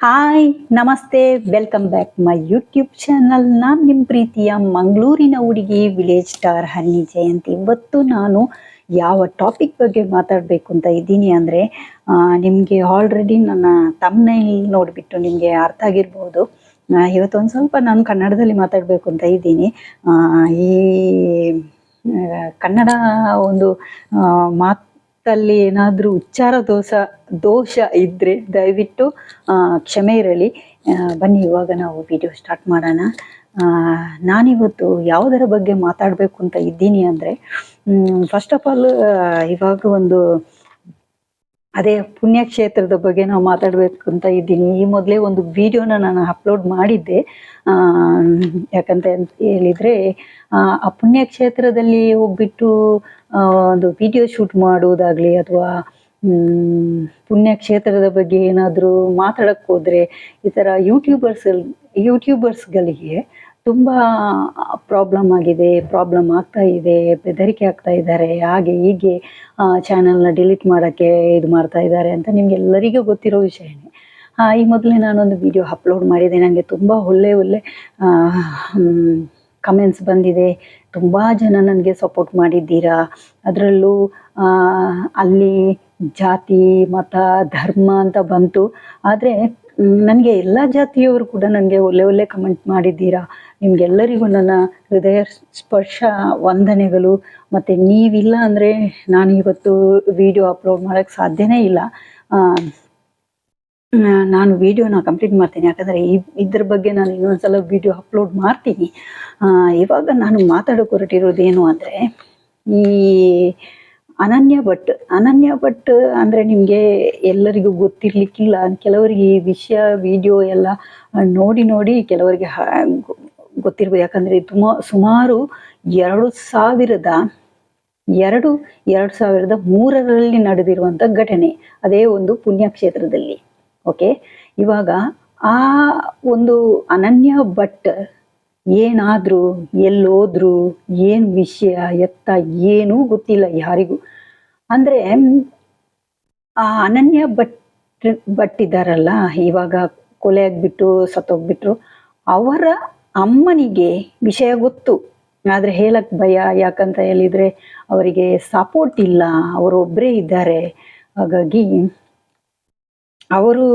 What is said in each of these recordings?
Hi ನಮಸ್ತೆ. Welcome back my YouTube channel ನಾನು ನಿಮ್ಮ ಪ್ರೀತಿಯ ಮಂಗಳೂರಿನ ಹುಡುಗಿ ವಿಲೇಜ್ ಸ್ಟಾರ್ ಹನ್ನಿ ಜಯಂತಿ. ಇವತ್ತು ನಾನು ಯಾವ ಟಾಪಿಕ್ ಬಗ್ಗೆ ಮಾತಾಡಬೇಕು ಅಂತ ಇದ್ದೀನಿ ಅಂದರೆ ನಿಮಗೆ ಆಲ್ರೆಡಿ ನನ್ನ ತಮ್ಮನೇಲಿ ನೋಡಿಬಿಟ್ಟು ನಿಮಗೆ ಅರ್ಥ ಆಗಿರ್ಬೋದು. ಇವತ್ತೊಂದು ಸ್ವಲ್ಪ ನಾನು ಕನ್ನಡದಲ್ಲಿ ಮಾತಾಡಬೇಕು ಅಂತ ಇದ್ದೀನಿ. ಈ ಕನ್ನಡ ಒಂದು ಆ, ಮಾತಲ್ಲಿ ಏನಾದರೂ ಉಚ್ಚಾರ ದೋಷ ದೋಷ ಇದ್ದರೆ ದಯವಿಟ್ಟು ಕ್ಷಮೆ ಇರಲಿ. ಬನ್ನಿ, ಇವಾಗ ನಾವು ವಿಡಿಯೋ ಸ್ಟಾರ್ಟ್ ಮಾಡೋಣ. ನಾನಿವತ್ತು ಯಾವುದರ ಬಗ್ಗೆ ಮಾತಾಡಬೇಕು ಅಂತ ಇದ್ದೀನಿ ಅಂದರೆ ಫಸ್ಟ್ ಆಫ್ ಆಲ್ ಇವಾಗ ಒಂದು ಅದೇ ಪುಣ್ಯಕ್ಷೇತ್ರದ ಬಗ್ಗೆ ನಾವು ಮಾತಾಡಬೇಕು ಅಂತ ಇದ್ದೀನಿ. ಈ ಮೊದಲೇ ಒಂದು ವಿಡಿಯೋನ ನಾನು ಅಪ್ಲೋಡ್ ಮಾಡಿದ್ದೆ. ಯಾಕಂತ ಹೇಳಿದರೆ, ಆ ಪುಣ್ಯಕ್ಷೇತ್ರದಲ್ಲಿ ಹೋಗ್ಬಿಟ್ಟು ಒಂದು ವಿಡಿಯೋ ಶೂಟ್ ಮಾಡುವುದಾಗಲಿ ಅಥವಾ ಪುಣ್ಯಕ್ಷೇತ್ರದ ಬಗ್ಗೆ ಏನಾದರೂ ಮಾತಾಡಕ್ಕೆ ಹೋದರೆ ಈ ಥರ ಯೂಟ್ಯೂಬರ್ಸ್ ಯೂಟ್ಯೂಬರ್ಸ್ಗಳಿಗೆ ತುಂಬ ಪ್ರಾಬ್ಲಮ್ ಆಗಿದೆ ಪ್ರಾಬ್ಲಮ್ ಆಗ್ತಾ ಇದೆ, ಬೆದರಿಕೆ ಆಗ್ತಾ ಇದ್ದಾರೆ, ಹಾಗೆ ಹೀಗೆ ಚಾನಲ್ನ ಡಿಲೀಟ್ ಮಾಡೋಕ್ಕೆ ಇದು ಮಾಡ್ತಾ ಇದ್ದಾರೆ ಅಂತ ನಿಮಗೆಲ್ಲರಿಗೂ ಗೊತ್ತಿರೋ ವಿಷಯನೇ ಈ ಮೊದಲೇ ನಾನೊಂದು ವಿಡಿಯೋ ಅಪ್ಲೋಡ್ ಮಾಡಿದೆ ನನಗೆ ತುಂಬ ಒಳ್ಳೆ ಒಳ್ಳೆ ಕಮೆಂಟ್ಸ್ ಬಂದಿದೆ. ತುಂಬ ಜನ ನನಗೆ ಸಪೋರ್ಟ್ ಮಾಡಿದ್ದೀರಾ? ಅದರಲ್ಲೂ ಅಲ್ಲಿ ಜಾತಿ, ಮತ, ಧರ್ಮ ಅಂತ ಬಂತು. ಆದರೆ ನನಗೆ ಎಲ್ಲ ಜಾತಿಯವರು ಕೂಡ ನನಗೆ ಒಳ್ಳೆ ಒಳ್ಳೆ ಕಮೆಂಟ್ ಮಾಡಿದ್ದೀರಾ? ನಿಮಗೆಲ್ಲರಿಗೂ ನನ್ನ ಹೃದಯ ಸ್ಪರ್ಶ ವಂದನೆಗಳು. ಮತ್ತು ನೀವಿಲ್ಲ ಅಂದರೆ ನಾನು ಇವತ್ತು ವಿಡಿಯೋ ಅಪ್ಲೋಡ್ ಮಾಡೋಕ್ಕೆ ಸಾಧ್ಯನೇ ಇಲ್ಲ. ನಾನು ವಿಡಿಯೋನ ಕಂಪ್ಲೀಟ್ ಮಾಡ್ತೀನಿ. ಯಾಕಂದರೆ ಈ ಇದ್ರ ಬಗ್ಗೆ ನಾನು ಇನ್ನೊಂದ್ಸಲ ವಿಡಿಯೋ ಅಪ್ಲೋಡ್ ಮಾಡ್ತೀನಿ. ಇವಾಗ ನಾನು ಮಾತಾಡೋಕೆ ಹೊರಟಿರೋದೇನು ಅಂದರೆ, ಈ ಅನನ್ಯ ಭಟ್ ಅನನ್ಯ ಭಟ್ ಅಂದರೆ ನಿಮಗೆ ಎಲ್ಲರಿಗೂ ಗೊತ್ತಿರಲಿಕ್ಕಿಲ್ಲ. ಕೆಲವರಿಗೆ ಈ ವಿಷಯ ವಿಡಿಯೋ ಎಲ್ಲ ನೋಡಿ ನೋಡಿ ಕೆಲವರಿಗೆ ಗೊತ್ತಿರ್ಬೋದು. ಯಾಕಂದರೆ ತುಂಬ ಸುಮಾರು ಎರಡು ಸಾವಿರದ, ಎರಡು ಎರಡು ಸಾವಿರದ ಮೂರರಲ್ಲಿ ನಡೆದಿರುವಂಥ ಘಟನೆ, ಅದೇ ಒಂದು ಪುಣ್ಯಕ್ಷೇತ್ರದಲ್ಲಿ. ಓಕೆ? ಇವಾಗ ಆ ಒಂದು ಅನನ್ಯ ಭಟ್ ಏನಾದರೂ, ಎಲ್ಲೋದ್ರು, ಏನು ವಿಷಯ, ಎತ್ತ, ಏನೂ ಗೊತ್ತಿಲ್ಲ ಯಾರಿಗೂ. ಅಂದರೆ, ಆ ಅನನ್ಯ ಭಟ್ ಭಟ್ ಇದ್ದಾರಲ್ಲ, ಇವಾಗ ಕೊಲೆ ಆಗಿಬಿಟ್ಟು, ಸತ್ತೋಗ್ಬಿಟ್ರು, ಅವರ ಅಮ್ಮನಿಗೆ ವಿಷಯ ಗೊತ್ತು. ಆದರೆ ಹೇಳಕ್ಕೆ ಭಯ, ಯಾಕಂತ ಹೇಳಿದರೆ ಅವರಿಗೆ ಸಪೋರ್ಟ್ ಇಲ್ಲ. ಅವರೊಬ್ಬರೇ ಇದ್ದಾರೆ. ಹಾಗಾಗಿ ಅವರು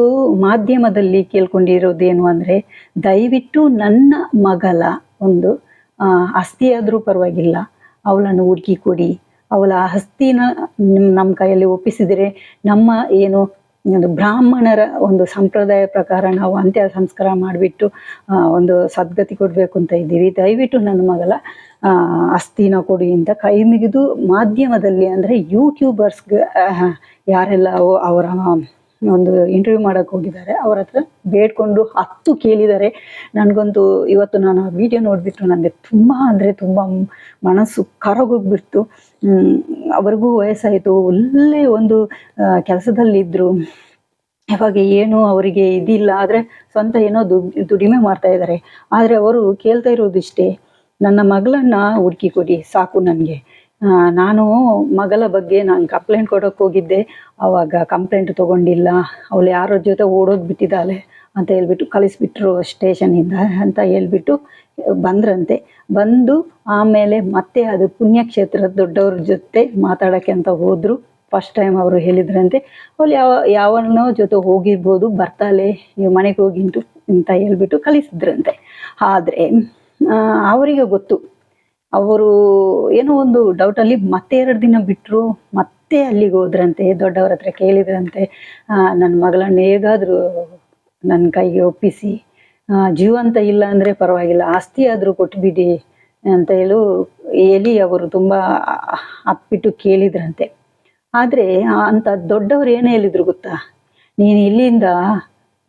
ಮಾಧ್ಯಮದಲ್ಲಿ ಕೇಳ್ಕೊಂಡಿರೋದೇನು ಅಂದರೆ, ದಯವಿಟ್ಟು ನನ್ನ ಮಗಳ ಒಂದು ಆಸ್ತಿಯಾದರೂ ಪರವಾಗಿಲ್ಲ. ಅವಳನ್ನು ಹುಡುಕಿ ಕೊಡಿ. ಅವಳ ಆಸ್ತಿನ ನಿಮ್ ನಮ್ಮ ಕೈಯಲ್ಲಿ ಒಪ್ಪಿಸಿದರೆ ನಮ್ಮ ಏನು ಒಂದು ಬ್ರಾಹ್ಮಣರ ಒಂದು ಸಂಪ್ರದಾಯ ಪ್ರಕಾರ ನಾವು ಅಂತ್ಯ ಸಂಸ್ಕಾರ ಮಾಡಿಬಿಟ್ಟು ಒಂದು ಸದ್ಗತಿ ಕೊಡಬೇಕು ಅಂತ ಇದ್ದೀವಿ. ದಯವಿಟ್ಟು ನನ್ನ ಮಗಳ ಅಸ್ಥಿನ ಕೊಡಿ ಅಂತ ಕೈ ಮುಗಿದು ಮಾಧ್ಯಮದಲ್ಲಿ ಅಂದರೆ ಯೂಟ್ಯೂಬರ್ಸ್ಗೆ ಯಾರೆಲ್ಲ ಅವ- ಅವರ ಒಂದು ಇಂಟರ್ವ್ಯೂ ಮಾಡಕ್ಕೆ ಹೋಗಿದ್ದಾರೆ. ಅವ್ರ ಹತ್ರ ಬೇಡ್ಕೊಂಡು ಹತ್ತು ಕೇಳಿದ್ದಾರೆ. ನನಗಂತೂ ಇವತ್ತು ನಾನು ಆ ವಿಡಿಯೋ ನೋಡಿಬಿಟ್ಟು ನನಗೆ ತುಂಬ ಅಂದರೆ ತುಂಬ ಮನಸ್ಸು ಕರಗೋಗ್ಬಿಡ್ತು. ಅವ್ರಿಗೂ ವಯಸ್ಸಾಯಿತು. ಒಳ್ಳೆ ಒಂದು ಕೆಲಸದಲ್ಲಿದ್ದರು ಯಾವಾಗ ಏನು ಅವರಿಗೆ ಇದಿಲ್ಲ. ಆದರೆ ಸ್ವಂತ ಏನೋ ದುಡ್ ದುಡಿಮೆ ಮಾಡ್ತಾ ಇದ್ದಾರೆ. ಆದರೆ ಅವರು ಕೇಳ್ತಾ ಇರೋದಿಷ್ಟೇ. ನನ್ನ ಮಗಳನ್ನ ಹುಡುಕಿ ಕೊಡಿ, ಸಾಕು ನನಗೆ. ನಾನು ಮಗಳ ಬಗ್ಗೆ ನಾನು ಕಂಪ್ಲೇಂಟ್ ಕೊಡೋಕೆ ಹೋಗಿದ್ದೆ. ಅವಾಗ ಕಂಪ್ಲೇಂಟ್ ತಗೊಂಡಿಲ್ಲ. ಅವಳು ಯಾರೋ ಜೊತೆ ಓಡೋಗ್ಬಿಟ್ಟಿದ್ದಾಳೆ ಅಂತ ಹೇಳ್ಬಿಟ್ಟು ಕಳಿಸ್ಬಿಟ್ರು ಸ್ಟೇಷನಿಂದ ಅಂತ ಹೇಳ್ಬಿಟ್ಟು ಬಂದ್ರಂತೆ. ಬಂದು ಆಮೇಲೆ ಮತ್ತೆ ಅದು ಪುಣ್ಯಕ್ಷೇತ್ರದ ದೊಡ್ಡವ್ರ ಜೊತೆ ಮಾತಾಡೋಕ್ಕೆ ಅಂತ ಹೋದರು. ಫಸ್ಟ್ ಟೈಮ್ ಅವರು ಹೇಳಿದ್ರಂತೆ. ಅವಳು ಯಾವ, ಯಾವನೋ ಜೊತೆ ಹೋಗಿರ್ಬೋದು, ಬರ್ತಾಳೆ, ನೀವು ಮನೆಗೆ ಹೋಗಿಂಟು ಅಂತ ಹೇಳ್ಬಿಟ್ಟು ಕಳಿಸಿದ್ರಂತೆ. ಆದರೆ ಅವರಿಗೆ ಗೊತ್ತು. ಅವರು ಏನೋ ಒಂದು ಡೌಟ್ ಅಲ್ಲಿ ಮತ್ತೆ ಎರಡು ದಿನ ಬಿಟ್ಟರು ಮತ್ತೆ ಅಲ್ಲಿಗೆ ಹೋದ್ರಂತೆ, ದೊಡ್ಡವ್ರ ಹತ್ರ ಕೇಳಿದ್ರಂತೆ. ನನ್ನ ಮಗಳನ್ನ ಹೇಗಾದರೂ ನನ್ನ ಕೈಗೆ ಒಪ್ಪಿಸಿ. ಜೀವಂತ ಇಲ್ಲ ಅಂದ್ರೆ ಪರವಾಗಿಲ್ಲ, ಆಸ್ತಿ ಆದರೂ ಕೊಟ್ಬಿಡಿ ಅಂತ ಹೇಳು ಹೇಳಿ ಅವರು ತುಂಬ ಅಪ್ಪಿಟ್ಟು ಕೇಳಿದ್ರಂತೆ. ಆದ್ರೆ ಅಂತ ದೊಡ್ಡವ್ರು ಏನೇ ಹೇಳಿದ್ರು ಗೊತ್ತಾ? ನೀನು ಇಲ್ಲಿಂದ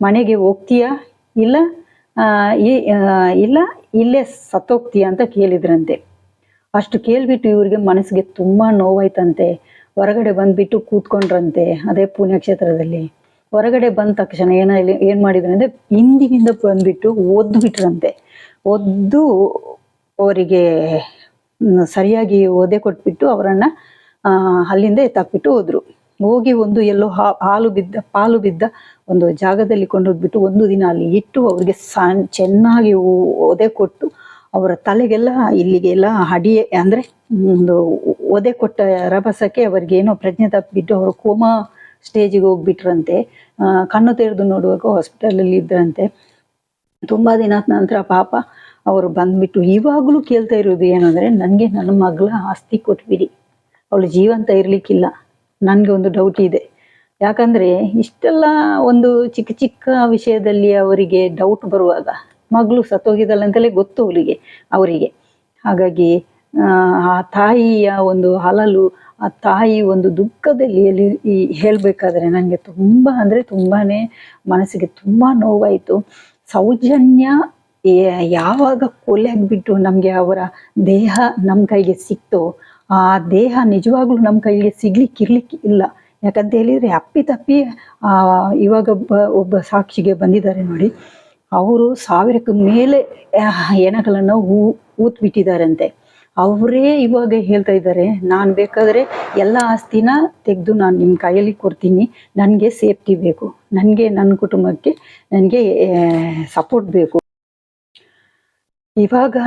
ಮನೆಗೆ ಹೋಗ್ತೀಯಾ? ಇಲ್ಲ ಇಲ್ಲ, ಇಲ್ಲೇ ಸತ್ತೋಗ್ತೀಯ ಅಂತ ಕೇಳಿದ್ರಂತೆ. ಅಷ್ಟು ಕೇಳ್ಬಿಟ್ಟು ಇವ್ರಿಗೆ ಮನಸ್ಸಿಗೆ ತುಂಬ ನೋವಾಯ್ತಂತೆ. ಹೊರಗಡೆ ಬಂದ್ಬಿಟ್ಟು ಕೂತ್ಕೊಂಡ್ರಂತೆ ಅದೇ ಪುಣ್ಯಕ್ಷೇತ್ರದಲ್ಲಿ ಹೊರಗಡೆ ಬಂದ ತಕ್ಷಣ ಏನ ಏನು ಮಾಡಿದ್ರು ಅಂದರೆ ಹಿಂದಿನಿಂದ ಬಂದ್ಬಿಟ್ಟು ಒದ್ದು ಬಿಟ್ರಂತೆ ಒದ್ದು ಅವರಿಗೆ ಸರಿಯಾಗಿ ಒದೆ ಕೊಟ್ಬಿಟ್ಟು ಅವರನ್ನು ಅಲ್ಲಿಂದ ಎತ್ತಾಕ್ಬಿಟ್ಟು ಹೋದ್ರು. ಹೋಗಿ ಒಂದು ಎಲ್ಲೋ ಹಾಲು ಬಿದ್ದ, ಪಾಲು ಬಿದ್ದ ಒಂದು ಜಾಗದಲ್ಲಿ ಕೊಂಡೋಗ್ಬಿಟ್ಟು ಒಂದು ದಿನ ಅಲ್ಲಿ ಇಟ್ಟು ಅವ್ರಿಗೆ ಸಣ್ಣ, ಚೆನ್ನಾಗಿ ಒದೆ ಕೊಟ್ಟು ಅವರ ತಲೆಗೆಲ್ಲ, ಇಲ್ಲಿಗೆಲ್ಲ ಅಡಿಯೆ ಅಂದರೆ ಒಂದು ಒದೆ ಕೊಟ್ಟ ರಭಸಕ್ಕೆ ಅವ್ರಿಗೇನೋ ಪ್ರಜ್ಞೆ ತಪ್ಪಿಬಿಟ್ಟು ಅವರು ಕೋಮಾ ಸ್ಟೇಜಿಗೆ ಹೋಗ್ಬಿಟ್ರಂತೆ. ಕಣ್ಣು ತೆರೆದು ನೋಡುವಾಗ ಹಾಸ್ಪಿಟಲಲ್ಲಿ ಇದ್ರಂತೆ. ತುಂಬ ದಿನದ ನಂತರ ಪಾಪ ಅವರು ಬಂದ್ಬಿಟ್ಟು ಇವಾಗಲೂ ಕೇಳ್ತಾ ಇರೋದು ಏನು ನನಗೆ ನನ್ನ ಮಗಳ ಆಸ್ತಿ ಕೊಟ್ಬಿಡಿ. ಅವಳು ಜೀವಂತ ಇರಲಿಕ್ಕಿಲ್ಲ. ನನಗೆ ಒಂದು ಡೌಟ್ ಇದೆ. ಯಾಕಂದರೆ ಇಷ್ಟೆಲ್ಲ ಒಂದು ಚಿಕ್ಕ ಚಿಕ್ಕ ವಿಷಯದಲ್ಲಿ ಅವರಿಗೆ ಡೌಟ್ ಬರುವಾಗ ಮಗಳು ಸತ್ತೋಗಿದ್ದಾಳೆ ಅಂತಲೇ ಗೊತ್ತು ಅವಳಿಗೆ ಅವರಿಗೆ. ಹಾಗಾಗಿ ಆ, ತಾಯಿಯ ಒಂದು ಅಲಲು ಆ ತಾಯಿ ಒಂದು ದುಃಖದಲ್ಲಿ ಎಲ್ಲಿ ಈ ಹೇಳಬೇಕಾದ್ರೆ ನನಗೆ ತುಂಬ ಅಂದರೆ ತುಂಬಾ ಮನಸ್ಸಿಗೆ ತುಂಬ ನೋವಾಯಿತು. ಸೌಜನ್ಯ ಯಾವಾಗ ಕೊಲೆ ಆಗಿಬಿಟ್ಟು ನಮಗೆ ಅವರ ದೇಹ ನಮ್ಮ ಕೈಗೆ ಸಿಕ್ತೋ ಆ ದೇಹ ನಿಜವಾಗ್ಲೂ ನಮ್ಮ ಕೈಗೆ ಸಿಗ್ಲಿಕ್ಕೆ ಇರ್ಲಿಕ್ಕೆ ಇಲ್ಲ. ಯಾಕಂತ ಹೇಳಿದರೆ ಅಪ್ಪಿ ತಪ್ಪಿ ಇವಾಗ ಒಬ್ಬ ಸಾಕ್ಷಿಗೆ ಬಂದಿದ್ದಾರೆ ನೋಡಿ. ಅವರು ಸಾವಿರಕ್ಕೆ ಮೇಲೆ ಹೆಣಗಳನ್ನು ಹೂ ಊತ್ಬಿಟ್ಟಿದ್ದಾರಂತೆ ಅವರೇ ಇವಾಗ ಹೇಳ್ತಾ ಇದ್ದಾರೆ, ನಾನು ಬೇಕಾದರೆ ಎಲ್ಲ ಆಸ್ತಿನ ತೆಗೆದು ನಾನು ನಿಮ್ಮ ಕೈಯಲ್ಲಿ ಕೊಡ್ತೀನಿ, ನನಗೆ ಸೇಫ್ಟಿ ಬೇಕು, ನನಗೆ ನನ್ನ ಕುಟುಂಬಕ್ಕೆ ನನಗೆ ಸಪೋರ್ಟ್ ಬೇಕು. ಇವಾಗ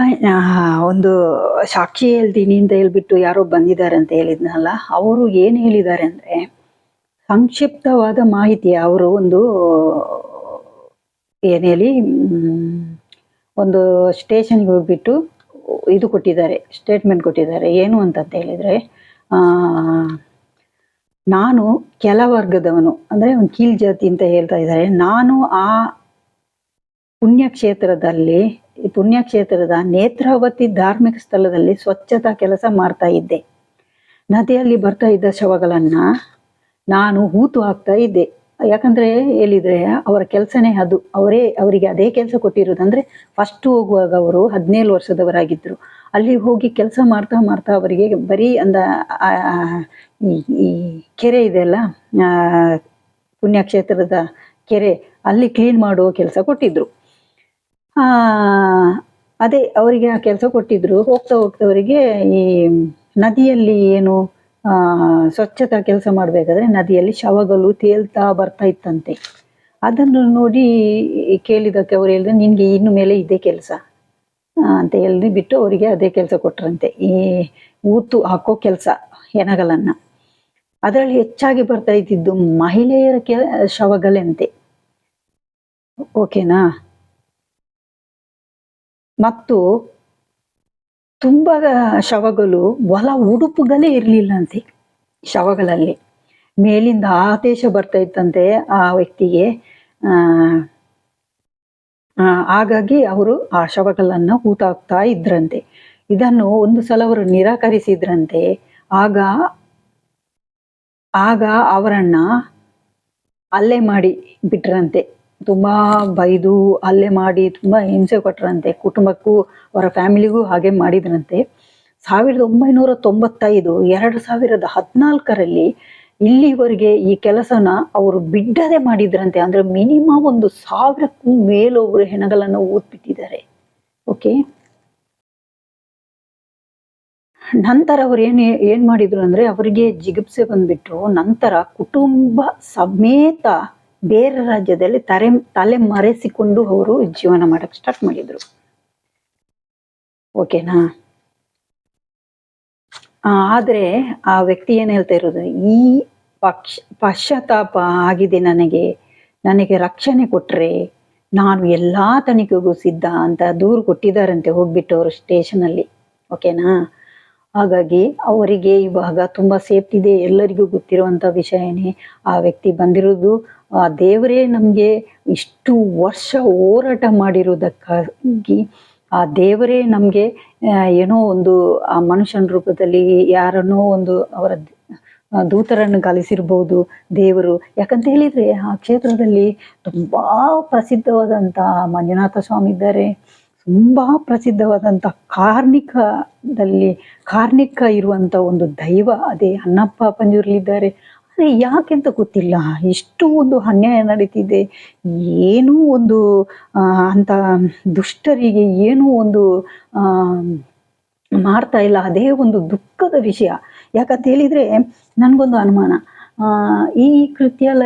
ಒಂದು ಸಾಕ್ಷಿ ಹೇಳ್ತೀನಿ ಅಂತ ಹೇಳ್ಬಿಟ್ಟು ಯಾರೋ ಬಂದಿದ್ದಾರೆ ಅಂತ ಹೇಳಿದ್ನಲ್ಲ, ಅವರು ಏನು ಹೇಳಿದ್ದಾರೆ ಅಂದರೆ ಸಂಕ್ಷಿಪ್ತವಾದ ಮಾಹಿತಿ ಅವರು ಒಂದು ಏನು ಹೇಳಿ ಮ್, ಒಂದು ಸ್ಟೇಷನ್ಗೆ ಹೋಗ್ಬಿಟ್ಟು ಇದು ಕೊಟ್ಟಿದ್ದಾರೆ ಸ್ಟೇಟ್ಮೆಂಟ್ ಕೊಟ್ಟಿದ್ದಾರೆ. ಏನು ಅಂತಂತ ಹೇಳಿದರೆ ನಾನು ಕೆಲ ವರ್ಗದವನು ಅಂದರೆ ಒಂದು ಕೀಲ್ ಜಾತಿ ಅಂತ ಹೇಳ್ತಾ ಇದ್ದಾರೆ. ನಾನು ಆ ಪುಣ್ಯಕ್ಷೇತ್ರದಲ್ಲಿ ಪುಣ್ಯಕ್ಷೇತ್ರದ ನೇತ್ರಾವತಿ ಧಾರ್ಮಿಕ ಸ್ಥಳದಲ್ಲಿ ಸ್ವಚ್ಛತಾ ಕೆಲಸ ಮಾಡ್ತಾ ಇದ್ದೆ. ನದಿಯಲ್ಲಿ ಬರ್ತಾ ಇದ್ದ ಶವಗಳನ್ನು ನಾನು ಹೂತು ಹಾಕ್ತಾ ಇದ್ದೆ. ಯಾಕಂದ್ರೆ ಹೇಳಿದ್ರೆ ಅವರ ಕೆಲಸನೇ ಅದು. ಅವರೇ ಅವರಿಗೆ ಅದೇ ಕೆಲಸ ಕೊಟ್ಟಿರೋದು. ಅಂದ್ರೆ ಫಸ್ಟ್ ಹೋಗುವಾಗ ಅವರು ಹದಿನೇಳು ವರ್ಷದವರಾಗಿದ್ದರು ಅಲ್ಲಿ ಹೋಗಿ ಕೆಲಸ ಮಾಡ್ತಾ ಮಾಡ್ತಾ ಅವರಿಗೆ ಬರೀ ಅಂದ ಈ ಈ ಕೆರೆ ಇದೆಯಲ್ಲ ಪುಣ್ಯಕ್ಷೇತ್ರದ ಕೆರೆ ಅಲ್ಲಿ ಕ್ಲೀನ್ ಮಾಡುವ ಕೆಲಸ ಕೊಟ್ಟಿದ್ರು. ಆ, ಅದೇ ಅವರಿಗೆ ಆ ಕೆಲಸ ಕೊಟ್ಟಿದ್ರು. ಹೋಗ್ತಾ ಹೋಗ್ತಾ ಅವರಿಗೆ ಈ ನದಿಯಲ್ಲಿ ಏನು ಸ್ವಚ್ಛತಾ ಕೆಲಸ ಮಾಡಬೇಕಾದ್ರೆ ನದಿಯಲ್ಲಿ ಶವಗಳು ತೇಲ್ತಾ ಬರ್ತಾ ಇತ್ತಂತೆ. ಅದನ್ನು ನೋಡಿ ಕೇಳಿದಕ್ಕೆ ಅವರು ಹೇಳಿದ್ರೆ, ನಿನಗೆ ಇನ್ನು ಮೇಲೆ ಇದೇ ಕೆಲಸ ಅಂತ ಹೇಳಿ ಬಿಟ್ಟು ಅವರಿಗೆ ಅದೇ ಕೆಲಸ ಕೊಟ್ರಂತೆ. ಈ ಊತು ಹಾಕೋ ಕೆಲಸ, ಹೆಣಗಳನ್ನು. ಅದರಲ್ಲಿ ಹೆಚ್ಚಾಗಿ ಬರ್ತಾ ಇದ್ದಿದ್ದು ಮಹಿಳೆಯರ ಕೆ, ಶವಗಳಂತೆ. ಓಕೆನಾ? ಮತ್ತು ತುಂಬ ಶವಗಳು ಒಲ ಉಡುಪುಗಳೇ ಇರಲಿಲ್ಲಂತೆ ಶವಗಳಲ್ಲಿ. ಮೇಲಿಂದ ಆದೇಶ ಬರ್ತಾ ಇತ್ತಂತೆ ಆ ವ್ಯಕ್ತಿಗೆ. ಹಾಗಾಗಿ ಅವರು ಆ ಶವಗಳನ್ನು ಹಾಕ್ತಾ ಇದ್ರಂತೆ. ಇದನ್ನು ಒಂದು ಸಲ ಅವರು ನಿರಾಕರಿಸಿದ್ರಂತೆ. ಆಗ ಆಗ ಅವರನ್ನ ಅಲ್ಲೇ ಮಾಡಿ ಬಿಟ್ರಂತೆ. ತುಂಬಾ ಬೈದು ಅಲ್ಲೇ ಮಾಡಿ ತುಂಬಾ ಹಿಂಸೆ ಕೊಟ್ರಂತೆ, ಕುಟುಂಬಕ್ಕೂ ಅವರ ಫ್ಯಾಮಿಲಿಗೂ ಹಾಗೆ ಮಾಡಿದ್ರಂತೆ. ಸಾವಿರದ ಒಂಬೈನೂರ ತೊಂಬತ್ತೈದು, ಎರಡು ಸಾವಿರದ ಹದಿನಾಲ್ಕರಲ್ಲಿ ಇಲ್ಲಿವರೆಗೆ ಈ ಕೆಲಸನ ಅವರು ಬಿಡದೆ ಮಾಡಿದ್ರಂತೆ. ಅಂದ್ರೆ ಮಿನಿಮಮ್ ಒಂದು ಸಾವಿರಕ್ಕೂ ಮೇಲೊಬ್ಬರು ಹೆಣಗಳನ್ನು ಊದ್ಬಿಟ್ಟಿದ್ದಾರೆ. ಓಕೆ? ನಂತರ ಅವ್ರು ಏನು ಏನ್ ಮಾಡಿದ್ರು ಅಂದ್ರೆ ಅವರಿಗೆ ಜಿಗುಪ್ಸೆ ಬಂದ್ಬಿಟ್ರು. ನಂತರ ಕುಟುಂಬ ಸಮೇತ ಬೇರೆ ರಾಜ್ಯದಲ್ಲಿ ತಲೆ ತಲೆ ಮರೆಸಿಕೊಂಡು ಅವರು ಜೀವನ ಮಾಡಕ್ ಸ್ಟಾರ್ಟ್ ಮಾಡಿದ್ರು. ಓಕೆನಾ ಆದರೆ ಆ ವ್ಯಕ್ತಿ ಏನ್ ಹೇಳ್ತಾ ಇರೋದು, ಈ ಪಕ್ಷ, ಪಶ್ಚಾತ್ತಾಪ ಆಗಿದೆ ನನಗೆ ನನಗೆ ರಕ್ಷಣೆ ಕೊಟ್ರೆ ನಾನು ಎಲ್ಲಾ ತನಿಖೆಗೂ ಸಿದ್ಧ ಅಂತ ದೂರು ಕೊಟ್ಟಿದ್ದಾರಂತೆ ಹೋಗ್ಬಿಟ್ಟು ಅವರು ಸ್ಟೇಷನಲ್ಲಿ ಓಕೆನಾ ಹಾಗಾಗಿ ಅವರಿಗೆ ಇವಾಗ ತುಂಬಾ ಸೇಫ್ಟಿ ಇದೆ, ಎಲ್ಲರಿಗೂ ಗೊತ್ತಿರುವಂತ ವಿಷಯನೇ ಆ ವ್ಯಕ್ತಿ ಬಂದಿರೋದು. ಆ ದೇವರೇ ನಮಗೆ ಇಷ್ಟು ವರ್ಷ ಹೋರಾಟ ಮಾಡಿರೋದಕ್ಕಾಗಿ ಆ ದೇವರೇ ನಮಗೆ ಏನೋ ಒಂದು ಆ ಮನುಷ್ಯನ ರೂಪದಲ್ಲಿ ಯಾರನ್ನೋ ಒಂದು ಅವರ ದೂತರನ್ನು ಕಲಿಸಿರ್ಬೋದು ದೇವರು. ಯಾಕಂತ ಹೇಳಿದ್ರೆ ಆ ಕ್ಷೇತ್ರದಲ್ಲಿ ತುಂಬಾ ಪ್ರಸಿದ್ಧವಾದಂಥ ಮಂಜುನಾಥ ಸ್ವಾಮಿ ಇದ್ದಾರೆ. ತುಂಬಾ ಪ್ರಸಿದ್ಧವಾದಂಥ ಕಾರ್ಣಿಕದಲ್ಲಿ, ಕಾರ್ಣಿಕ ಇರುವಂಥ ಒಂದು ದೈವ ಅದೇ ಅನ್ನಪ್ಪ ಪಂಜುರ್ಲಿದ್ದಾರೆ ಯಾಕೆಂತ ಗೊತ್ತಿಲ್ಲ. ಇಷ್ಟು ಒಂದು ಅನ್ಯಾಯ ನಡೀತಿದೆ, ಏನೂ ಒಂದು ಅಂತ ದುಷ್ಟರಿಗೆ ಏನೂ ಒಂದು ಮಾಡ್ತಾ ಇಲ್ಲ. ಅದೇ ಒಂದು ದುಃಖದ ವಿಷಯ. ಯಾಕಂತ ಹೇಳಿದ್ರೆ, ನನಗೊಂದು ಅನುಮಾನ. ಈ ಕೃತ್ಯ ಎಲ್ಲ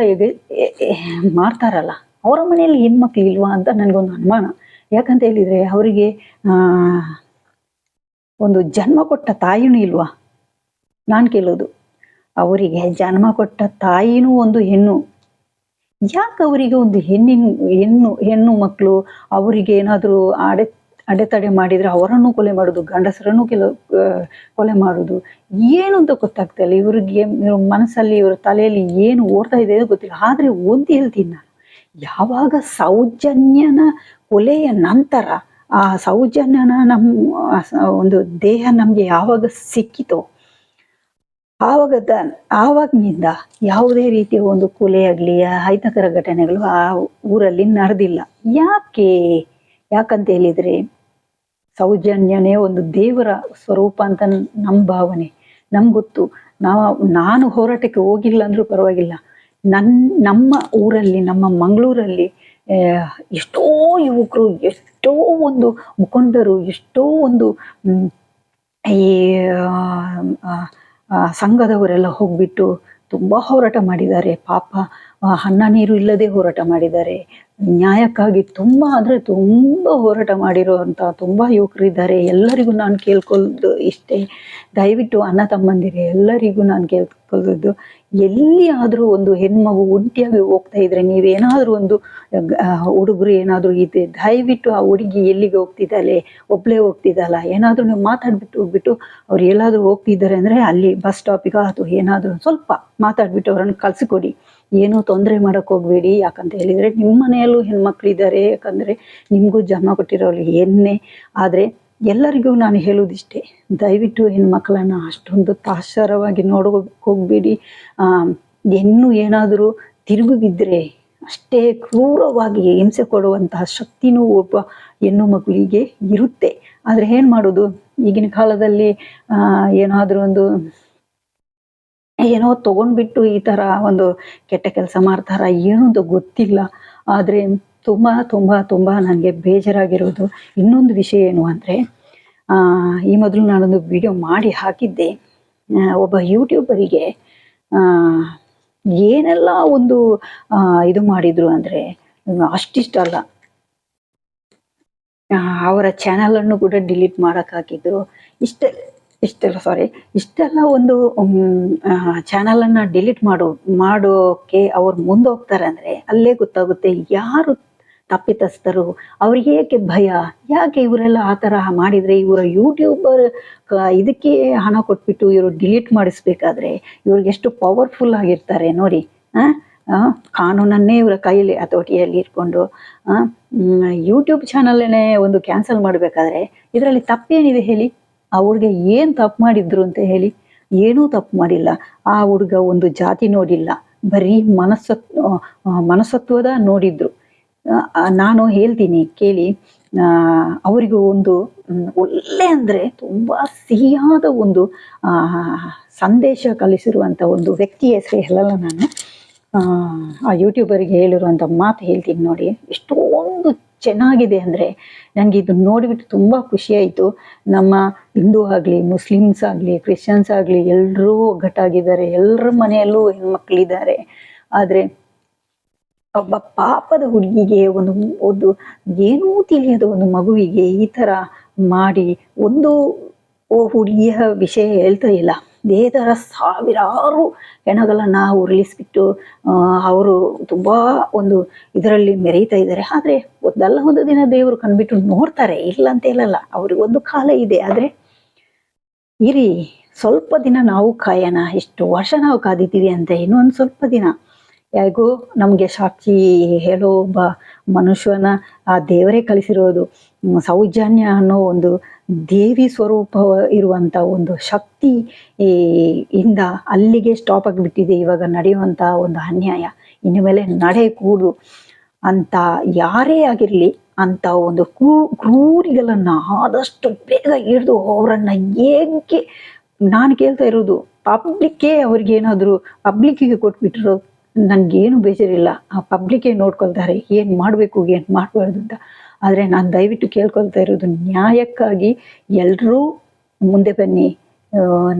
ಮಾಡ್ತಾರಲ್ಲ ಅವರ ಮನೆಯಲ್ಲಿ ಹೆಣ್ಮಕ್ಳು ಇಲ್ವಾ ಅಂತ ನನಗೊಂದು ಅನುಮಾನ. ಯಾಕಂತ ಹೇಳಿದರೆ, ಅವರಿಗೆ ಒಂದು ಜನ್ಮ ಕೊಟ್ಟ ತಾಯಿನೂ ಇಲ್ವಾ? ನಾನು ಕೇಳೋದು. ಅವರಿಗೆ ಜನ್ಮ ಕೊಟ್ಟ ತಾಯಿನೂ ಒಂದು ಹೆಣ್ಣು. ಯಾಕೆ ಅವರಿಗೆ ಒಂದು ಹೆಣ್ಣಿನ ಹೆಣ್ಣು ಹೆಣ್ಣು ಮಕ್ಕಳು ಅವರಿಗೆ ಏನಾದರೂ ಅಡೆ, ಅಡೆತಡೆ ಮಾಡಿದರೆ ಅವರನ್ನು ಕೊಲೆ ಮಾಡೋದು, ಗಂಡಸರನ್ನು ಕೆಲ ಕೊಲೆ ಮಾಡೋದು? ಏನು ಅಂತ ಗೊತ್ತಾಗ್ತಾ ಇಲ್ಲ. ಇವ್ರಿಗೆ ಇವ್ರ ಮನಸ್ಸಲ್ಲಿ, ಇವರ ತಲೆಯಲ್ಲಿ ಏನು ಓಡ್ತಾ ಇದೆ ಗೊತ್ತಿಲ್ಲ. ಆದರೆ ಒಂದು ಹೇಳ್ತೀನಿ ನಾನು. ಯಾವಾಗ ಸೌಜನ್ಯನ ಕೊಲೆಯ ನಂತರ ಆ ಸೌಜನ್ಯನ ನಮ್ಮ ಒಂದು ದೇಹ ನಮಗೆ ಯಾವಾಗ ಸಿಕ್ಕಿತೋ ಆವಾಗ ಆವಾಗ್ನಿಂದ ಯಾವುದೇ ರೀತಿಯ ಒಂದು ಕೊಲೆಯಾಗಲಿ ಅಹಿತಕರ ಘಟನೆಗಳು ಆ ಊರಲ್ಲಿ ನಡೆದಿಲ್ಲ. ಯಾಕೆ? ಯಾಕಂತ ಹೇಳಿದರೆ ಸೌಜನ್ಯನೇ ಒಂದು ದೇವರ ಸ್ವರೂಪ ಅಂತ ನಮ್ಮ ಭಾವನೆ. ನಮ್ಗೆ ಗೊತ್ತು. ನಾವು, ನಾನು ಹೋರಾಟಕ್ಕೆ ಹೋಗಿಲ್ಲ ಅಂದ್ರೂ ಪರವಾಗಿಲ್ಲ. ನನ್, ನಮ್ಮ ಊರಲ್ಲಿ, ನಮ್ಮ ಮಂಗಳೂರಲ್ಲಿ ಎಷ್ಟೋ ಯುವಕರು, ಎಷ್ಟೋ ಒಂದು ಮುಖಂಡರು, ಎಷ್ಟೋ ಒಂದು ಈ ಸಂಘದವರೆಲ್ಲ ಹೋಗ್ಬಿಟ್ಟು ತುಂಬ ಹೋರಾಟ ಮಾಡಿದ್ದಾರೆ. ಪಾಪ ಅನ್ನ ನೀರು ಇಲ್ಲದೆ ಹೋರಾಟ ಮಾಡಿದ್ದಾರೆ. ನ್ಯಾಯಕ್ಕಾಗಿ ತುಂಬ, ಅಂದರೆ ತುಂಬ ಹೋರಾಟ ಮಾಡಿರುವಂಥ ತುಂಬ ಯುವಕರಿದ್ದಾರೆ. ಎಲ್ಲರಿಗೂ ನಾನು ಕೇಳ್ಕೊಳ್ಳೋದು ಇಷ್ಟೇ. ದಯವಿಟ್ಟು ಅಣ್ಣ ತಮ್ಮಂದಿರಿ, ಎಲ್ಲರಿಗೂ ನಾನು ಕೇಳ್ಕೊಳ್ಳೋದು ಎಲ್ಲಿ ಆದರೂ ಒಂದು ಹೆಣ್ಮಗು ಒಂಟಿಯಾಗಿ ಹೋಗ್ತಾ ಇದ್ರೆ ನೀವೇನಾದರೂ ಒಂದು ಹುಡುಗರು ಏನಾದರೂ ಇದೆ ದಯವಿಟ್ಟು ಆ ಹುಡುಗಿ ಎಲ್ಲಿಗೆ ಹೋಗ್ತಿದ್ದಾಳೆ ಒಬ್ಬಳೇ ಹೋಗ್ತಿದ್ದಲ್ಲ ಏನಾದರೂ ನೀವು ಮಾತಾಡ್ಬಿಟ್ಟು ಹೋಗ್ಬಿಟ್ಟು ಅವ್ರು ಎಲ್ಲಾದರೂ ಹೋಗ್ತಿದ್ದಾರೆ ಅಂದರೆ ಅಲ್ಲಿ ಬಸ್ ಸ್ಟಾಪಿಗೆ ಅಥವಾ ಏನಾದರೂ ಸ್ವಲ್ಪ ಮಾತಾಡ್ಬಿಟ್ಟು ಅವ್ರನ್ನ ಕಳಿಸ್ಕೊಡಿ. ಏನೂ ತೊಂದರೆ ಮಾಡೋಕೆ ಹೋಗಬೇಡಿ. ಯಾಕಂತ ಹೇಳಿದರೆ ನಿಮ್ಮ ಮನೆಯಲ್ಲೂ ಹೆಣ್ಮಕ್ಳಿದ್ದಾರೆ. ಯಾಕಂದರೆ ನಿಮಗೂ ಜನ್ಮ ಕೊಟ್ಟಿರೋರು ಎಣ್ಣೆ ಆದರೆ ಎಲ್ಲರಿಗೂ ನಾನು ಹೇಳೋದಿಷ್ಟೇ ದಯವಿಟ್ಟು ಹೆಣ್ಮಕ್ಳನ್ನ ಅಷ್ಟೊಂದು ತಾತ್ಸಾರವಾಗಿ ನೋಡೋಕೆ ಹೋಗಬೇಡಿ. ಹೆಣ್ಣು ಏನಾದರೂ ತಿರುಗು ಅಷ್ಟೇ ಕ್ರೂರವಾಗಿ ಹಿಂಸೆ ಕೊಡುವಂತಹ ಶಕ್ತಿನೂ ಒಬ್ಬ ಹೆಣ್ಣು ಮಗುವಿಗೆ ಇರುತ್ತೆ. ಆದರೆ ಏನು ಮಾಡೋದು? ಈಗಿನ ಕಾಲದಲ್ಲಿ ಏನಾದರೂ ಒಂದು ಏನೋ ತಗೊಂಡ್ಬಿಟ್ಟು ಈ ಥರ ಒಂದು ಕೆಟ್ಟ ಕೆಲಸ ಮಾಡ್ತಾರ ಏನೂ ಗೊತ್ತಿಲ್ಲ. ಆದರೆ ತುಂಬ ತುಂಬ ತುಂಬ ನನಗೆ ಬೇಜಾರಾಗಿರೋದು ಇನ್ನೊಂದು ವಿಷಯ ಏನು ಅಂದರೆ ಈ ಮೊದಲು ನಾನೊಂದು ವಿಡಿಯೋ ಮಾಡಿ ಹಾಕಿದ್ದೆ. ಒಬ್ಬ ಯೂಟ್ಯೂಬರಿಗೆ ಏನೆಲ್ಲ ಒಂದು ಇದು ಮಾಡಿದ್ರು ಅಂದರೆ, ಅಷ್ಟಿಷ್ಟ ಅಲ್ಲ. ಅವರ ಚಾನಲನ್ನು ಕೂಡ ಡಿಲೀಟ್ ಮಾಡಕ್ಕೆ ಇಷ್ಟೇ ಇಷ್ಟೆಲ್ಲ ಸಾರಿ ಇಷ್ಟೆಲ್ಲ ಒಂದು ಚಾನಲನ್ನು ಡಿಲೀಟ್ ಮಾಡೋ ಮಾಡೋಕ್ಕೆ ಅವ್ರು ಮುಂದೆ ಹೋಗ್ತಾರೆ ಅಂದರೆ, ಅಲ್ಲೇ ಗೊತ್ತಾಗುತ್ತೆ ಯಾರು ತಪ್ಪಿತಸ್ಥರು, ಅವ್ರಿಗೆ ಭಯ? ಯಾಕೆ ಇವರೆಲ್ಲ ಆ ಥರ ಮಾಡಿದರೆ ಇವರ ಯೂಟ್ಯೂಬರ್ ಇದಕ್ಕೆ ಹಣ ಕೊಟ್ಬಿಟ್ಟು ಇವರು ಡಿಲೀಟ್ ಮಾಡಿಸ್ಬೇಕಾದ್ರೆ ಇವ್ರಿಗೆ ಎಷ್ಟು ಪವರ್ಫುಲ್ ಆಗಿರ್ತಾರೆ ನೋಡಿ. ಆ? ಕಾನೂನನ್ನೇ ಇವರ ಕೈಯಲ್ಲಿ ಹತೋಟಿಯಲ್ಲಿ ಇಟ್ಕೊಂಡು ಯೂಟ್ಯೂಬ್ ಚಾನಲನ್ನೇ ಒಂದು ಕ್ಯಾನ್ಸಲ್ ಮಾಡಬೇಕಾದ್ರೆ ಇದರಲ್ಲಿ ತಪ್ಪೇನಿದೆ ಹೇಳಿ? ಆ ಹುಡುಗ ಏನು ತಪ್ಪು ಮಾಡಿದ್ರು ಅಂತ ಹೇಳಿ? ಏನೂ ತಪ್ಪು ಮಾಡಿಲ್ಲ. ಆ ಹುಡುಗ ಒಂದು ಜಾತಿ ನೋಡಿಲ್ಲ. ಬರೀ ಮನಸ್ಸತ್ ಮನಸತ್ವದ ನೋಡಿದ್ರು. ನಾನು ಹೇಳ್ತೀನಿ ಕೇಳಿ. ಅವರಿಗೂ ಒಂದು ಒಳ್ಳೆ ಅಂದರೆ ತುಂಬ ಸಿಹಿಯಾದ ಒಂದು ಸಂದೇಶ ಕಲಿಸಿರುವಂಥ ಒಂದು ವ್ಯಕ್ತಿ ಹೆಸರು ಹೇಳಲ್ಲ ನಾನು. ಆ, ಆ ಯೂಟ್ಯೂಬರಿಗೆ ಹೇಳಿರುವಂಥ ಮಾತು ಹೇಳ್ತೀನಿ ನೋಡಿ. ಎಷ್ಟೊಂದು ಚೆನ್ನಾಗಿದೆ ಅಂದರೆ ನನಗೆ ಇದು ನೋಡಿಬಿಟ್ಟು ತುಂಬ ಖುಷಿಯಾಯಿತು ನಮ್ಮ ಹಿಂದೂ ಆಗಲಿ ಮುಸ್ಲಿಮ್ಸ್ ಆಗಲಿ ಕ್ರಿಶ್ಚಿಯನ್ಸ್ ಆಗಲಿ ಎಲ್ಲರೂ ಒಗ್ಗಟ್ಟಾಗಿದ್ದಾರೆ. ಎಲ್ಲರ ಮನೆಯಲ್ಲೂ ಹೆಣ್ಮಕ್ಳಿದ್ದಾರೆ. ಆದರೆ ಒಬ್ಬ ಪಾಪದ ಹುಡುಗಿಗೆ ಒಂದು ಒಂದು ಏನೂ ತಿಳಿಯದ ಒಂದು ಮಗುವಿಗೆ ಈ ಥರ ಮಾಡಿ ಒಂದು, ಓ ಹುಡುಗಿಯ ವಿಷಯ ಹೇಳ್ತಾ ಇಲ್ಲ. ಥರ ಸಾವಿರಾರು ಹೆಣಗಳನ್ನು ಉರುಳಿಸ್ಬಿಟ್ಟು ಅವರು ತುಂಬ ಒಂದು ಇದರಲ್ಲಿ ಮೆರೀತಾ ಇದ್ದಾರೆ. ಆದರೆ ಒಂದಲ್ಲ ಒಂದು ದಿನ ದೇವರು ಕಂಡುಬಿಟ್ಟು ನೋಡ್ತಾರೆ. ಇಲ್ಲ ಅಂತ ಹೇಳಲ್ಲ ಅವ್ರಿಗೆ ಒಂದು ಕಾಲ ಇದೆ. ಆದರೆ ಇರಿ, ಸ್ವಲ್ಪ ದಿನ ನಾವು ಕಾಯೋಣ ಎಷ್ಟು ವರ್ಷ ನಾವು ಕಾದಿದ್ದೀವಿ ಅಂತ ಇನ್ನೊಂದು ಸ್ವಲ್ಪ ದಿನ. ಹೇಗೂ ನಮಗೆ ಸಾಕ್ಷಿ ಹೇಳೋ ಒಬ್ಬ ಮನುಷ್ಯನ ಆ ದೇವರೇ ಕಳಿಸಿರೋದು ಸೌಜನ್ಯ ಅನ್ನೋ ಒಂದು ದೇವಿ ಸ್ವರೂಪ ಇರುವಂಥ ಒಂದು ಶಕ್ತಿ ಇಂದ ಅಲ್ಲಿಗೆ ಸ್ಟಾಪ್ ಆಗಿಬಿಟ್ಟಿದೆ. ಇವಾಗ ನಡೆಯುವಂಥ ಒಂದು ಅನ್ಯಾಯ ಇನ್ನು ಮೇಲೆ ನಡೆ ಕೂಡು ಅಂತ ಯಾರೇ ಆಗಿರಲಿ, ಅಂತ ಒಂದು ಕ್ರೂ, ಕ್ರೂರಿಗಳನ್ನು ಆದಷ್ಟು ಬೇಗ ಹಿಡಿದು ಅವರನ್ನು ಹೇಗೆ ನಾನು ಕೇಳ್ತಾ ಇರೋದು ಪಬ್ಲಿಕ್ಕೇ ಅವ್ರಿಗೇನಾದರೂ ಪಬ್ಲಿಕ್ಕಿಗೆ ಕೊಟ್ಬಿಟ್ರು ನನಗೇನು ಬೇಜಾರಿಲ್ಲ. ಆ ಪಬ್ಲಿಕೇ ನೋಡ್ಕೊಳ್ತಾರೆ, ಏನು ಮಾಡಬೇಕು, ಏನು ಮಾಡಬಾರ್ದು ಅಂತ. ಆದರೆ ನಾನು ದಯವಿಟ್ಟು ಕೇಳ್ಕೊಳ್ತಾ ಇರೋದು ನ್ಯಾಯಕ್ಕಾಗಿ ಎಲ್ಲರೂ ಮುಂದೆ ಬನ್ನಿ.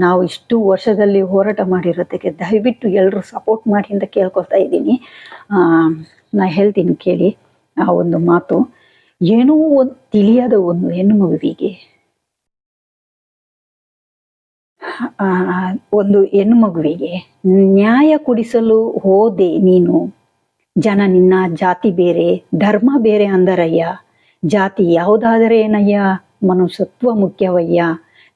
ನಾವು ಇಷ್ಟು ವರ್ಷದಲ್ಲಿ ಹೋರಾಟ ಮಾಡಿರೋದಕ್ಕೆ ದಯವಿಟ್ಟು ಎಲ್ಲರೂ ಸಪೋರ್ಟ್ ಮಾಡಿ ಅಂತ ಕೇಳ್ಕೊಳ್ತಾ ಇದ್ದೀನಿ. ನಾ ಹೇಳ್ತೀನಿ ಕೇಳಿ ಆ ಒಂದು ಮಾತು. ಏನೋ ಒಂದು ತಿಳಿಯದ ಒಂದು ಹೆಣ್ಣು ಮಗುವಿಗೆ ಒಂದು ಹೆಣ್ಣು ಮಗುವಿಗೆ ನ್ಯಾಯ ಕೊಡಿಸಲು ಹೋದೆ ನೀನು. ಜನ ನಿನ್ನ ಜಾತಿ ಬೇರೆ, ಧರ್ಮ ಬೇರೆ ಅಂದರಯ್ಯ. ಜಾತಿ ಯಾವುದಾದರೆ ಏನಯ್ಯ ಮನುಷ್ಯತ್ವ ಮುಖ್ಯವಯ್ಯ.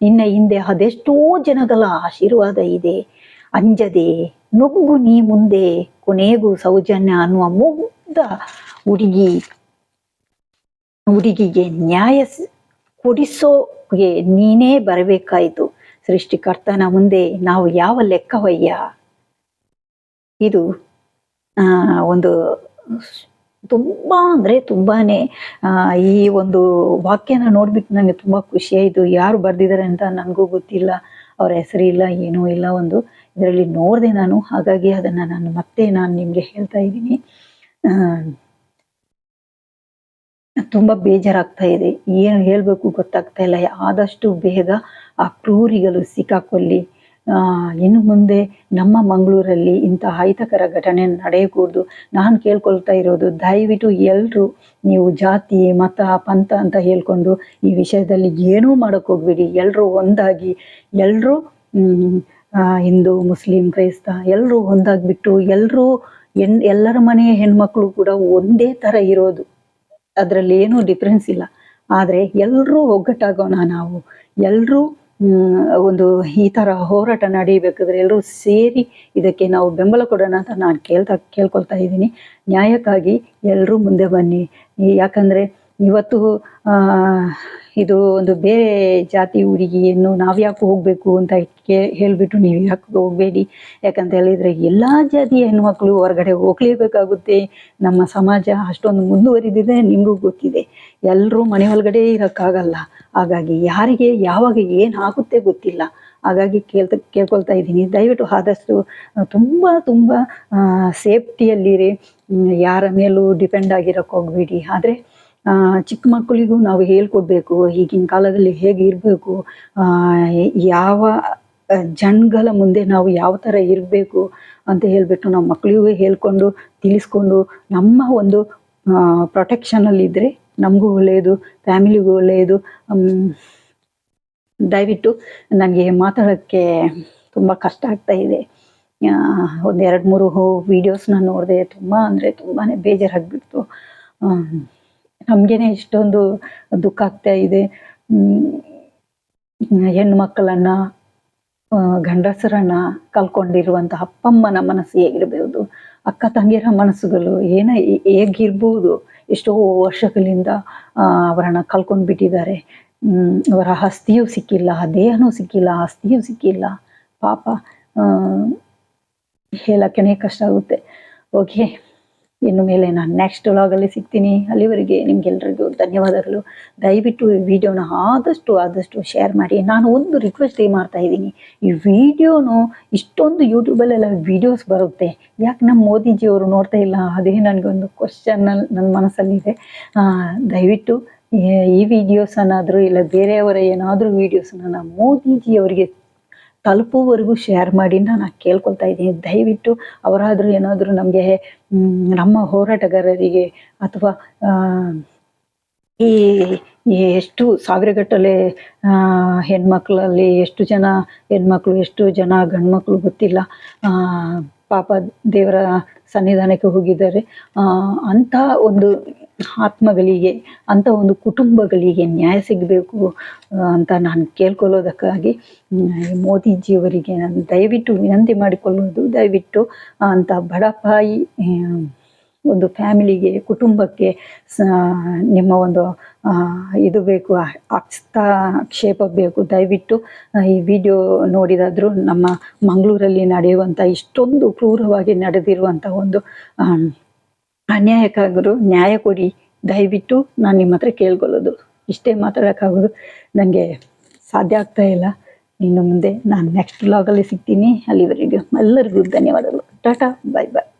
ನಿನ್ನ ಹಿಂದೆ ಅದೆಷ್ಟೋ ಜನಗಳ ಆಶೀರ್ವಾದ ಇದೆ. ಅಂಜದೆ, ನುಗ್ಗು ನೀ ಮುಂದೆ, ಕೊನೆಗೂ ಸೌಜನ್ಯ ಅನ್ನುವ ಮುಗ್ಧ ಹುಡುಗಿ, ಹುಡುಗಿಗೆ ನ್ಯಾಯ ಕೊಡಿಸೋಗೆ ನೀನೇ ಬರಬೇಕಾಯಿತು. ಸೃಷ್ಟಿಕರ್ತನ ಮುಂದೆ ನಾವು ಯಾವ ಲೆಕ್ಕವಯ್ಯ ಇದು ಒಂದು ತುಂಬ ಅಂದರೆ ತುಂಬಾನೇ ಆ, ಈ ಒಂದು ವಾಕ್ಯನ ನೋಡ್ಬಿಟ್ಟು ನನಗೆ ತುಂಬ ಖುಷಿ ಆಯ್ತು. ಯಾರು ಬರೆದಿದ್ದಾರೆ ಅಂತ ನನಗೂ ಗೊತ್ತಿಲ್ಲ. ಅವ್ರ ಹೆಸರಿಲ್ಲ ಏನೂ ಇಲ್ಲ ಒಂದು ಇದರಲ್ಲಿ ನೋಡಿದೆ ನಾನು. ಹಾಗಾಗಿ ಅದನ್ನು ನಾನು ಮತ್ತೆ ನಾನು ನಿಮಗೆ ಹೇಳ್ತಾ ಇದ್ದೀನಿ. ತುಂಬಾ ಬೇಜಾರಾಗ್ತಾ ಇದೆ. ಏನು ಹೇಳಬೇಕು ಗೊತ್ತಾಗ್ತಾ ಇಲ್ಲ. ಆದಷ್ಟು ಬೇಗ ಆ ಕ್ರೂರಿಗಳು ಸಿಕ್ಕಾಕೊಳ್ಳಿ. ಇನ್ನು ಮುಂದೆ ನಮ್ಮ ಮಂಗಳೂರಲ್ಲಿ ಇಂಥ ಅಹಿತಕರ ಘಟನೆ ನಡೆಯಕೂಡ್ದು. ನಾನು ಕೇಳ್ಕೊಳ್ತಾ ಇರೋದು, ದಯವಿಟ್ಟು ಎಲ್ಲರೂ ನೀವು ಜಾತಿ, ಮತ, ಪಂಥ ಅಂತ ಹೇಳ್ಕೊಂಡು ಈ ವಿಷಯದಲ್ಲಿ ಏನೂ ಮಾಡೋಕೆ ಹೋಗ್ಬೇಡಿ. ಎಲ್ಲರೂ ಒಂದಾಗಿ ಎಲ್ಲರೂ ಹಿಂದೂ, ಮುಸ್ಲಿಂ, ಕ್ರೈಸ್ತ ಎಲ್ಲರೂ ಒಂದಾಗಿಬಿಟ್ಟು ಎಲ್ಲರೂ ಎನ್, ಎಲ್ಲರ ಮನೆಯ ಹೆಣ್ಮಕ್ಳು ಕೂಡ ಒಂದೇ ಥರ ಇರೋದು. ಅದರಲ್ಲಿ ಏನೂ ಡಿಫ್ರೆನ್ಸ್ ಇಲ್ಲ. ಆದರೆ ಎಲ್ಲರೂ ಒಗ್ಗಟ್ಟಾಗೋಣ ನಾವು. ಎಲ್ಲರೂ ಒಂದು ಈ ಥರ ಹೋರಾಟ ನಡೀಬೇಕಾದ್ರೆ ಎಲ್ಲರೂ ಸೇರಿ ಇದಕ್ಕೆ ನಾವು ಬೆಂಬಲ ಕೊಡೋಣ ಅಂತ ನಾನು ಕೇಳ್ತಾ, ಕೇಳ್ಕೊಳ್ತಾ ಇದ್ದೀನಿ. ನ್ಯಾಯಕ್ಕಾಗಿ ಎಲ್ಲರೂ ಮುಂದೆ ಬನ್ನಿ. ಯಾಕಂದ್ರೆ ಇವತ್ತು ಇದು ಒಂದು ಬೇರೆ ಜಾತಿ ಹುಡುಗಿಯನ್ನು ನಾವ್ಯಾಕೆ ಹೋಗ್ಬೇಕು ಅಂತ ಕೇ ಹೇಳ್ಬಿಟ್ಟು ನೀವು ಯಾಕೆ ಹೋಗಬೇಡಿ. ಯಾಕಂತ ಹೇಳಿದ್ರೆ ಎಲ್ಲ ಜಾತಿಯ ಹೆಣ್ಮಕ್ಳು ಹೊರಗಡೆ ಹೋಗ್ಲೇಬೇಕಾಗುತ್ತೆ. ನಮ್ಮ ಸಮಾಜ ಅಷ್ಟೊಂದು ಮುಂದುವರಿದಿದೆ, ನಿಮಗೂ ಗೊತ್ತಿದೆ. ಎಲ್ಲರೂ ಮನೆ ಒಳಗಡೆ ಇರೋಕ್ಕಾಗಲ್ಲ. ಹಾಗಾಗಿ ಯಾರಿಗೆ ಯಾವಾಗ ಏನು ಆಗುತ್ತೆ ಗೊತ್ತಿಲ್ಲ. ಹಾಗಾಗಿ ಕೇಳ್ತಾ, ಕೇಳ್ಕೊಳ್ತಾ ಇದ್ದೀನಿ. ದಯವಿಟ್ಟು ಆದಷ್ಟು ತುಂಬ ತುಂಬ ಸೇಫ್ಟಿಯಲ್ಲಿರಿ. ಯಾರ ಮೇಲೂ ಡಿಪೆಂಡ್ ಆಗಿರೋಕ್ಕೆ ಹೋಗ್ಬೇಡಿ. ಆದರೆ ಚಿಕ್ಕ ಮಕ್ಕಳಿಗೂ ನಾವು ಹೇಳ್ಕೊಡ್ಬೇಕು, ಈಗಿನ ಕಾಲದಲ್ಲಿ ಹೇಗೆ ಇರಬೇಕು ಯಾವ ಜನಗಳ ಮುಂದೆ ನಾವು ಯಾವ ಥರ ಇರಬೇಕು ಅಂತ ಹೇಳ್ಬಿಟ್ಟು ನಾವು ಮಕ್ಕಳಿಗೂ ಹೇಳ್ಕೊಂಡು, ತಿಳಿಸ್ಕೊಂಡು ನಮ್ಮ ಒಂದು ಪ್ರೊಟೆಕ್ಷನಲ್ಲಿದ್ದರೆ ನಮಗೂ ಒಳ್ಳೆಯದು, ಫ್ಯಾಮಿಲಿಗೂ ಒಳ್ಳೆಯದು. ದಯವಿಟ್ಟು ನನಗೆ ಮಾತಾಡೋಕ್ಕೆ ತುಂಬ ಕಷ್ಟ ಆಗ್ತಾ ಇದೆ. ಒಂದು ಎರಡು ಮೂರು ವೀಡಿಯೋಸ್ನ ನೋಡಿದೆ, ತುಂಬ ಅಂದರೆ ತುಂಬಾ ಬೇಜಾರಾಗ್ಬಿಡ್ತು. ನಮಗೇನೆ ಇಷ್ಟೊಂದು ದುಃಖ ಆಗ್ತಾ ಇದೆ. ಹೆಣ್ಣು ಮಕ್ಕಳನ್ನ ಗಂಡಸರನ್ನ ಕಲ್ಕೊಂಡಿರುವಂಥ ಅಪ್ಪಮ್ಮನ ಮನಸ್ಸು ಹೇಗಿರಬಹುದು ಅಕ್ಕ ತಂಗಿಯರ ಮನಸ್ಸುಗಳು ಏನ ಹೇಗಿರ್ಬೋದು, ಎಷ್ಟೋ ವರ್ಷಗಳಿಂದ ಅವರನ್ನ ಕಲ್ಕೊಂಡು ಬಿಟ್ಟಿದ್ದಾರೆ. ಅವರ ಹಸ್ತಿಯೂ ಸಿಕ್ಕಿಲ್ಲ, ದೇಹನೂ ಸಿಕ್ಕಿಲ್ಲ, ಆಸ್ತಿಯೂ ಸಿಕ್ಕಿಲ್ಲ. ಪಾಪ ಹೇಳಕ್ಕೇ ಕಷ್ಟ ಆಗುತ್ತೆ. ಓಕೆ. ಇನ್ನು ಮೇಲೆ ನಾನು ನೆಕ್ಸ್ಟ್ ವ್ಲಾಗಲ್ಲಿ ಸಿಗ್ತೀನಿ. ಅಲ್ಲಿವರೆಗೆ ನಿಮಗೆಲ್ಲರಿಗೂ ಧನ್ಯವಾದಗಳು. ದಯವಿಟ್ಟು ಈ ವಿಡಿಯೋನ ಆದಷ್ಟು ಆದಷ್ಟು ಶೇರ್ ಮಾಡಿ. ನಾನು ಒಂದು ರಿಕ್ವೆಸ್ಟ್ ಮಾಡ್ತಾ ಇದ್ದೀನಿ? ಈ ವಿಡಿಯೋನು ಇಷ್ಟೊಂದು ಯೂಟ್ಯೂಬಲ್ಲೆಲ್ಲ ವೀಡಿಯೋಸ್ ಬರುತ್ತೆ. ಯಾಕೆ ನಮ್ಮ ಮೋದಿಜಿಯವರು ನೋಡ್ತಾ ಇಲ್ಲ? ಅದೇ ನನಗೊಂದು ಕ್ವಶನ್ ನನ್ನ ಮನಸ್ಸಲ್ಲಿದೆ. ದಯವಿಟ್ಟು ಈ- ಈ ವಿಡಿಯೋಸನ್ನಾದರೂ ಇಲ್ಲ, ಬೇರೆಯವರ ಏನಾದರೂ ವೀಡಿಯೋಸನ್ನ ಮೋದಿಜಿಯವರಿಗೆ ತಲುಪುವವರೆಗೂ ಶೇರ್ ಮಾಡಿ ನಾನು ಕೇಳ್ಕೊಳ್ತಾ ಇದ್ದೀನಿ. ದಯವಿಟ್ಟು ಅವರಾದರೂ ಏನಾದರೂ ನಮಗೆ ನಮ್ಮ ಹೋರಾಟಗಾರರಿಗೆ ಅಥವಾ ಈ ಎಷ್ಟು ಸಾವಿರಗಟ್ಟಲೆ ಹೆಣ್ಮಕ್ಳಲ್ಲಿ ಎಷ್ಟು ಜನ ಹೆಣ್ಮಕ್ಳು, ಎಷ್ಟು ಜನ ಗಂಡ್ಮಕ್ಳು ಗೊತ್ತಿಲ್ಲ. ಪಾಪ ದೇವರ ಸನ್ನಿಧಾನಕ್ಕೆ ಹೋಗಿದ್ದಾರೆ. ಅಂಥ ಒಂದು ಆತ್ಮಗಳಿಗೆ, ಅಂತ ಒಂದು ಕುಟುಂಬಗಳಿಗೆ ನ್ಯಾಯ ಸಿಗಬೇಕು ಅಂತ ನಾನು ಕೇಳ್ಕೊಳ್ಳೋದಕ್ಕಾಗಿ ಮೋದಿಜಿಯವರಿಗೆ ನಾನು ದಯವಿಟ್ಟು ವಿನಂತಿ ಮಾಡಿಕೊಳ್ಳೋದು ದಯವಿಟ್ಟು ಅಂತ ಬಡಪಾಯಿ ಒಂದು ಫ್ಯಾಮಿಲಿಗೆ, ಕುಟುಂಬಕ್ಕೆ, ಸ, ನಿಮ್ಮ ಒಂದು ಇದು ಬೇಕು ಹಸ್ತಕ್ಷೇಪ ಬೇಕು. ದಯವಿಟ್ಟು ಈ ವಿಡಿಯೋ ನೋಡಿದಾದರೂ ನಮ್ಮ ಮಂಗಳೂರಲ್ಲಿ ನಡೆಯುವಂಥ ಇಷ್ಟೊಂದು ಕ್ರೂರವಾಗಿ ನಡೆದಿರುವಂಥ ಒಂದು ಆಮ್, ಅನ್ಯಾಯಕ್ಕಾದರೂ ನ್ಯಾಯ ಕೊಡಿ. ದಯವಿಟ್ಟು ನಾನು ನಿಮ್ಮ ಹತ್ರ ಕೇಳ್ಕೊಳ್ಳೋದು. ಇಷ್ಟೇ ಮಾತಾಡೋಕ್ಕಾಗೋದು. ನನಗೆ ಸಾಧ್ಯ ಆಗ್ತಾ ಇಲ್ಲ. ಇನ್ನು ಮುಂದೆ ನಾನು ನೆಕ್ಸ್ಟ್ ವ್ಲಾಗಲ್ಲಿ ಸಿಗ್ತೀನಿ. ಅಲ್ಲಿವರೆಗೂ ಎಲ್ಲರಿಗೂ ಧನ್ಯವಾದಗಳು. ಟಾಟಾ ಬಾಯ್ ಬಾಯ್